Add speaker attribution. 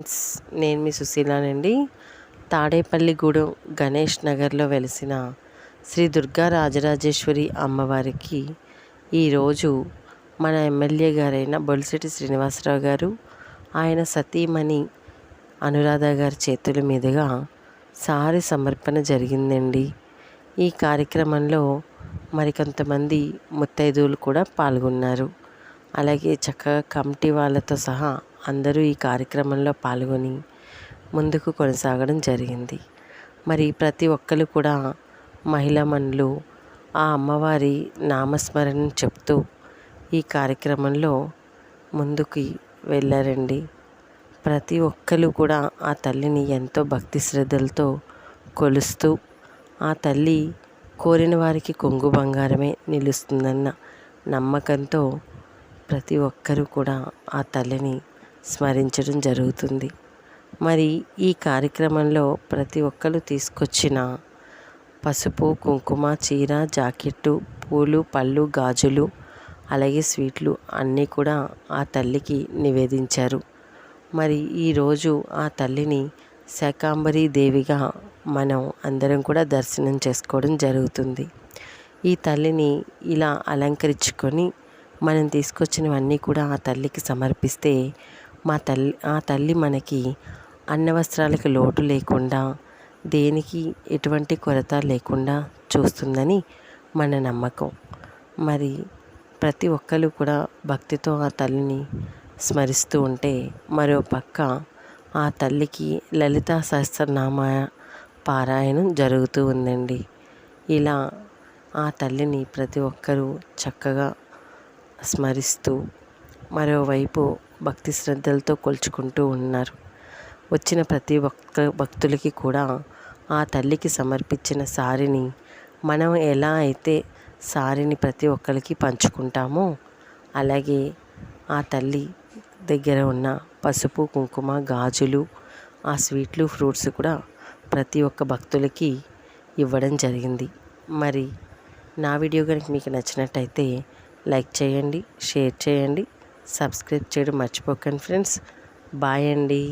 Speaker 1: Friends, నేను మీ సుశీలానండి. తాడేపల్లిగూడెం గణేష్ నగర్లో వెలిసిన శ్రీ దుర్గా రాజరాజేశ్వరి అమ్మవారికి ఈరోజు మన ఎమ్మెల్యే గారైన బొలిశెట్టి శ్రీనివాసరావు గారు ఆయన సతీమణి అనురాధ గారి చేతుల మీదుగా సారి సమర్పణ జరిగిందండి. ఈ కార్యక్రమంలో మరికొంతమంది ముత్తైదువులు కూడా పాల్గొన్నారు. అలాగే చక్కగా కమిటీ వాళ్ళతో సహా అందరూ ఈ కార్యక్రమంలో పాల్గొని ముందుకు కొనసాగడం జరిగింది. మరి ప్రతి ఒక్కరు కూడా మహిళా మనులు ఆ అమ్మవారి నామస్మరణ చెప్తూ ఈ కార్యక్రమంలో ముందుకి వెళ్ళారండి. ప్రతి ఒక్కరు కూడా ఆ తల్లిని ఎంతో భక్తి శ్రద్ధలతో కొలుస్తూ ఆ తల్లి కోరిన వారికి కొంగు బంగారమే నిలుస్తుందన్న నమ్మకంతో ప్రతి ఒక్కరూ కూడా ఆ తల్లిని స్మరించడం జరుగుతుంది. మరి ఈ కార్యక్రమంలో ప్రతి ఒక్కరు తీసుకొచ్చిన పసుపు కుంకుమ చీర జాకెట్టు పూలు పళ్ళు గాజులు అలాగే స్వీట్లు అన్నీ కూడా ఆ తల్లికి నివేదించారు. మరి ఈరోజు ఆ తల్లిని శాకాంబరీ దేవిగా మనం అందరం కూడా దర్శనం చేసుకోవడం జరుగుతుంది. ఈ తల్లిని ఇలా అలంకరించుకొని మనం తీసుకొచ్చినవన్నీ కూడా ఆ తల్లికి సమర్పిస్తే మా తల్లి ఆ తల్లి మనకి అన్న వస్త్రాలకు లోటు లేకుండా దేనికి ఎటువంటి కొరత లేకుండా చూస్తుందని మన నమ్మకం. మరి ప్రతి ఒక్కరు కూడా భక్తితో ఆ తల్లిని స్మరిస్తూ ఉంటే మరో పక్క ఆ తల్లికి లలితా సహస్రనామ పారాయణం జరుగుతూ ఉందండి. ఇలా ఆ తల్లిని ప్రతి ఒక్కరూ చక్కగా స్మరిస్తూ మరోవైపు భక్తి శ్రద్ధలతో కొలుచుకుంటూ ఉన్నారు. వచ్చిన ప్రతి ఒక్క భక్తులకి కూడా ఆ తల్లికి సమర్పించిన సారిని మనం ఎలా అయితే సారిని ప్రతి ఒక్కరికి పంచుకుంటామో అలాగే ఆ తల్లి దగ్గర ఉన్న పసుపు కుంకుమ గాజులు ఆ స్వీట్లు ఫ్రూట్స్ కూడా ప్రతి ఒక్క భక్తులకి ఇవ్వడం జరిగింది. మరి నా వీడియో కనుక మీకు నచ్చినట్టయితే లైక్ చేయండి షేర్ చేయండి. సబ్స్క్రైబ్ చేయడం మర్చిపోకండి ఫ్రెండ్స్. బాయ్ అండి.